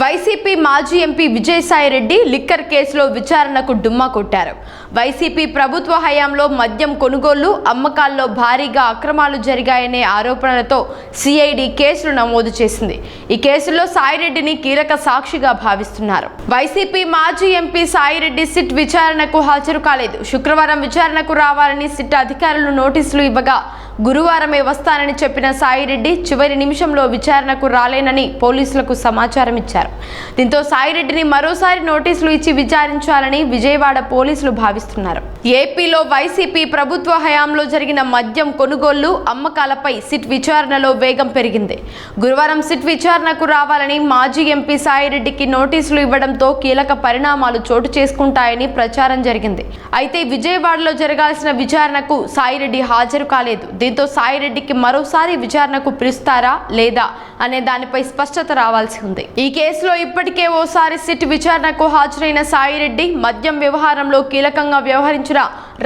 YCP మాజీ MP Vijayasai Reddy liquor కేసులో విచారణకు డుమ్మా కొట్టారు. వైసీపీ ప్రభుత్వ హయాంలో మద్యం కొనుగోళ్ళు అమ్మకాల్లో భారీగా అక్రమాలు జరిగాయనే ఆరోపణలతో సిఐడి కేసులు నమోదు చేసింది. ఈ కేసులో సాయిరెడ్డిని కీలక సాక్షిగా భావిస్తున్నారు. వైసీపీ మాజీ ఎంపీ సాయిరెడ్డి సిట్ విచారణకు హాజరు కాలేదు. శుక్రవారం విచారణకు రావాలని సిట్ అధికారులు నోటీసులు ఇవ్వగా గురువారమే వస్తానని చెప్పిన సాయిరెడ్డి చివరి నిమిషంలో విచారణకు రాలేనని పోలీసులకు సమాచారం ఇచ్చారు. దీంతో సాయిరెడ్డిని మరోసారి నోటీసులు ఇచ్చి విచారించాలని విజయవాడ పోలీసులు భావిస్తున్నారు. ఏపీలో వైసీపీ ప్రభుత్వ హయాంలో జరిగిన మద్యం కొనుగోళ్ళు అమ్మకాలపై సిట్ విచారణలో వేగం పెరిగింది. గురువారం సిట్ విచారణకు రావాలని మాజీ ఎంపీ సాయిరెడ్డికి నోటీసులు ఇవ్వడంతో కీలక పరిణామాలు చోటు చేసుకుంటాయని ప్రచారం జరిగింది. అయితే విజయవాడలో జరగాల్సిన విచారణకు సాయిరెడ్డి హాజరు కాలేదు. దీంతో సాయిరెడ్డికి మరోసారి విచారణకు పిలుస్తారా లేదా అనే దానిపై స్పష్టత రావాల్సి ఉంది. ఈ కేసులో ఇప్పటికే ఓసారి సిట్ విచారణకు హాజరైన సాయిరెడ్డి మద్యం వ్యవహారంలో కీలకంగా వ్యవహరించిన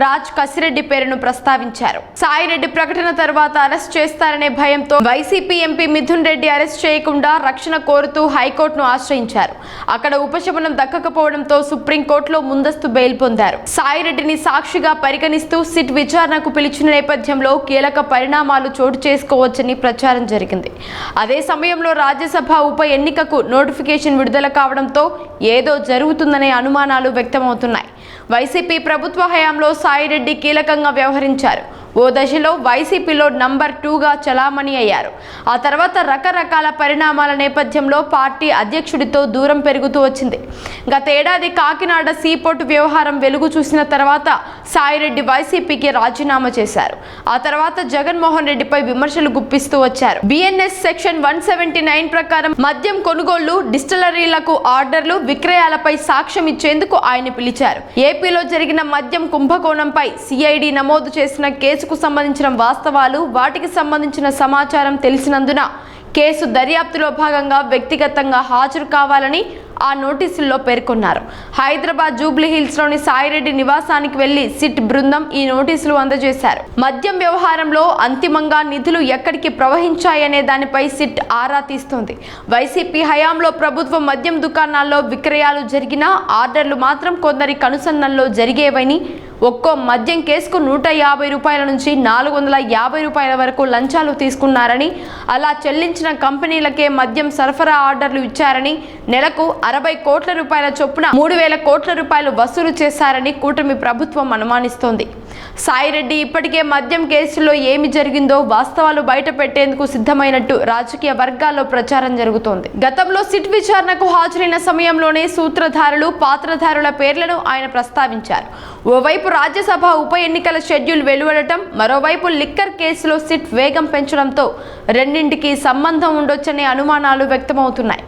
రాజ్ కసిరెడ్డి పేరును ప్రస్తావించారు. సాయిరెడ్డి ప్రకటన తర్వాత అరెస్ట్ చేస్తారనే భయంతో YCP MP Mithun Reddy arrest చేయకుండా రక్షణ కోరుతూ హైకోర్టును ఆశ్రయించారు. అక్కడ ఉపశమనం దక్కకపోవడంతో సుప్రీంకోర్టులో ముందస్తు బెయిల్ పొందారు. సాయిరెడ్డిని సాక్షిగా పరిగణిస్తూ సిట్ విచారణకు పిలిచిన నేపథ్యంలో కీలక పరిణామాలు చోటు చేసుకోవచ్చని ప్రచారం జరిగింది. అదే సమయంలో రాజ్యసభ ఉప ఎన్నికకు నోటిఫికేషన్ విడుదల కావడంతో ఏదో జరుగుతుందనే అనుమానాలు వ్యక్తమవుతున్నాయి. వైసీపీ ప్రభుత్వ హయాంలో సాయిరెడ్డి కీలకంగా వ్యవహరించారు. ఓ దశలో వైసీపీలో నంబర్ టూగా చలామణి అయ్యారు. ఆ తర్వాత రకరకాల పరిణామాల నేపథ్యంలో పార్టీ అధ్యక్షుడితో దూరం పెరుగుతూ వచ్చింది. గతేడాది కాకినాడ సీపోర్టు వ్యవహారం వెలుగు చూసిన తర్వాత సాయిరెడ్డి వైసీపీకి రాజీనామా చేశారు. ఆ తర్వాత జగన్మోహన్ రెడ్డిపై విమర్శలు గుప్పిస్తూ వచ్చారు. BNS section one seventy nine ప్రకారం మద్యం కొనుగోళ్ళు డిస్టిలరీలకు ఆర్డర్లు విక్రయాలపై సాక్ష్యం ఇచ్చేందుకు ఆయన పిలిచారు. ఏపీలో జరిగిన మద్యం కుంభకోణంపై సిఐడి నమోదు చేసిన కేసు కేసుకు సంబంధించిన వాస్తవాలు వాటికి సంబంధించిన సమాచారం తెలిసినందున కేసు దర్యాప్తులో భాగంగా వ్యక్తిగతంగా హాజరు కావాలని ఆ నోటీసుల్లో పేర్కొన్నారు. హైదరాబాద్ జూబ్లీ సాయిరెడ్డి నివాసానికి వెళ్ళి సిట్ బృందం ఈ నోటీసులు అందజేశారు. మద్యం వ్యవహారంలో అంతిమంగా నిధులు ఎక్కడికి ప్రవహించాయనే దానిపై సిట్ ఆరా తీస్తోంది. వైసీపీ హయాంలో ప్రభుత్వ మద్యం దుకాణాల్లో విక్రయాలు జరిగినా ఆర్డర్లు మాత్రం కొందరి కనుసన్నల్లో జరిగేవని ఒక్కో మద్యం కేసుకు నూట యాభై రూపాయల నుంచి నాలుగు వందల యాభై రూపాయల వరకు లంచాలు తీసుకున్నారని అలా చెల్లించిన కంపెనీలకే మద్యం సరఫరా ఆర్డర్లు ఇచ్చారని నెలకు అరవై కోట్ల రూపాయల చొప్పున మూడు వేల కోట్ల రూపాయలు వసూలు చేశారని కూటమి ప్రభుత్వం అనుమానిస్తోంది. సాయిరెడ్డి ఇప్పటికే మద్యం కేసులో ఏమి జరిగిందో వాస్తవాలు బయట పెట్టేందుకు సిద్ధమైనట్టు రాజకీయ వర్గాల్లో ప్రచారం జరుగుతోంది. గతంలో సిట్ విచారణకు హాజరైన సమయంలోనే సూత్రధారులు పాత్రధారుల పేర్లను ఆయన ప్రస్తావించారు. ఓవైపు రాజ్యసభ ఉప ఎన్నికల షెడ్యూల్ వెలువడటం మరోవైపు లిక్కర్ కేసులో సిట్ వేగం పెంచడంతో రెండింటికి సంబంధం ఉండొచ్చనే అనుమానాలు వ్యక్తమవుతున్నాయి.